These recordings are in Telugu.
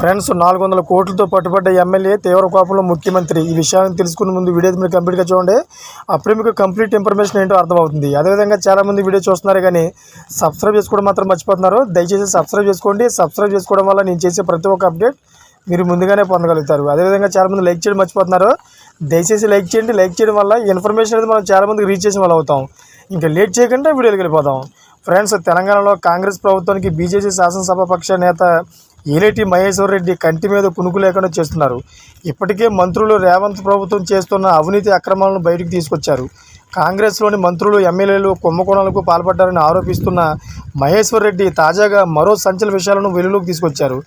ఫ్రెండ్స్ నాలుగు వందల కోట్లతో పట్టుబడ్డ ఎమ్మెల్యే తీవ్ర కోపంలో ముఖ్యమంత్రి. ఈ విషయాన్ని తెలుసుకునే ముందు వీడియో మీరు కంప్లీట్గా చూడండి. అప్పుడే మీకు కంప్లీట్ ఇన్ఫర్మేషన్ ఏంటో అర్థమవుతుంది. అదేవిధంగా చాలామంది వీడియో చూస్తున్నారు కానీ సబ్స్క్రైబ్ చేసుకోవడం మాత్రం మర్చిపోతున్నారు. దయచేసి సబ్స్క్రైబ్ చేసుకోండి. సబ్స్క్రైబ్ చేసుకోవడం వల్ల నేను చేసే ప్రతి ఒక్క అప్డేట్ మీరు ముందుగానే పొందగలుగుతారు. అదేవిధంగా చాలామంది లైక్ చేయడం మర్చిపోతున్నారు. దయచేసి లైక్ చేయండి. లైక్ చేయడం వల్ల ఇన్ఫర్మేషన్ అనేది మనం చాలామందికి రీచ్ చేసిన వాళ్ళు అవుతాం. ఇంకా లేట్ చేయకుండా వీడియోకి వెళ్ళిపోదాం. ఫ్రెండ్స్ తెలంగాణలో కాంగ్రెస్ ప్రభుత్వానికి బీజేపీ శాసనసభ పక్ష నేత ఏలేటి మహేశ్వర్ రెడ్డి కంటి మీద కునుకు లేకుండా చేస్తున్నారు. ఇప్పటికే మంత్రులు రేవంత్ ప్రభుత్వం చేస్తున్న అవినీతి అక్రమాలను బయటకు తీసుకొచ్చారు. కాంగ్రెస్లోని మంత్రులు ఎమ్మెల్యేలు కుంభకోణాలకు పాల్పడ్డారని ఆరోపిస్తున్న మహేశ్వర్ రెడ్డి తాజాగా మరో సంచలన విషయాలను వెలుగులోకి తీసుకొచ్చారు.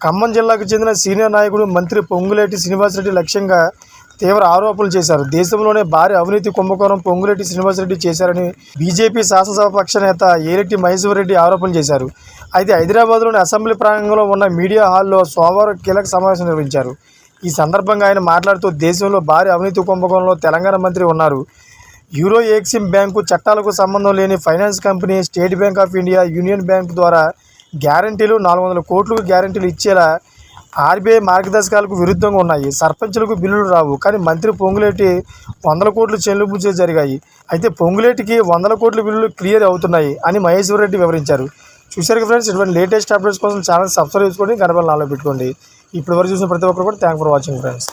ఖమ్మం జిల్లాకు చెందిన సీనియర్ నాయకుడు మంత్రి పొంగులేటి శ్రీనివాసరెడ్డి లక్ష్యంగా తీవ్ర ఆరోపణలు చేశారు. దేశంలోనే భారీ అవినీతి కుంభకోణం పొంగులేటి శ్రీనివాసరెడ్డి చేశారని బీజేపీ శాసనసభ పక్ష నేత ఏరెడ్డి మహేశ్వర్ రెడ్డి ఆరోపణలు చేశారు. అయితే హైదరాబాద్లోని అసెంబ్లీ ప్రాంగణంలో ఉన్న మీడియా హాల్లో సోమవారం కీలక సమావేశం నిర్వహించారు. ఈ సందర్భంగా ఆయన మాట్లాడుతూ దేశంలో భారీ అవినీతి కుంభకోణంలో తెలంగాణ మంత్రి ఉన్నారు. యూరో ఎక్సిమ్ బ్యాంకు చట్టాలకు సంబంధం లేని finance company State Bank of India Union Bank ద్వారా గ్యారంటీలు నాలుగు వందల కోట్లకు గ్యారంటీలు ఇచ్చేలా ఆర్బీఐ మార్గదర్శకాలకు విరుద్ధంగా ఉన్నాయి. సర్పంచులకు బిల్లులు రావు. కానీ మంత్రి పొంగులేటి వందల కోట్లు చెల్లింపు జరిగాయి. అయితే పొంగులేటికి వందల కోట్ల బిల్లులు క్లియర్ అవుతున్నాయి అని మహేశ్వర్ రెడ్డి వివరించారు. చూశారు ఫ్రెండ్స్ ఇటువంటి లేటెస్ట్ అప్డేట్స్ కోసం ఛానల్ సబ్స్క్రైబ్ చేసుకోండి. గడపలు నాలో పెట్టుకోండి. ఇప్పటివరకు చూసిన ప్రతి ఒక్కరు కూడా థ్యాంక్ ఫర్ వాచింగ్ ఫ్రెండ్స్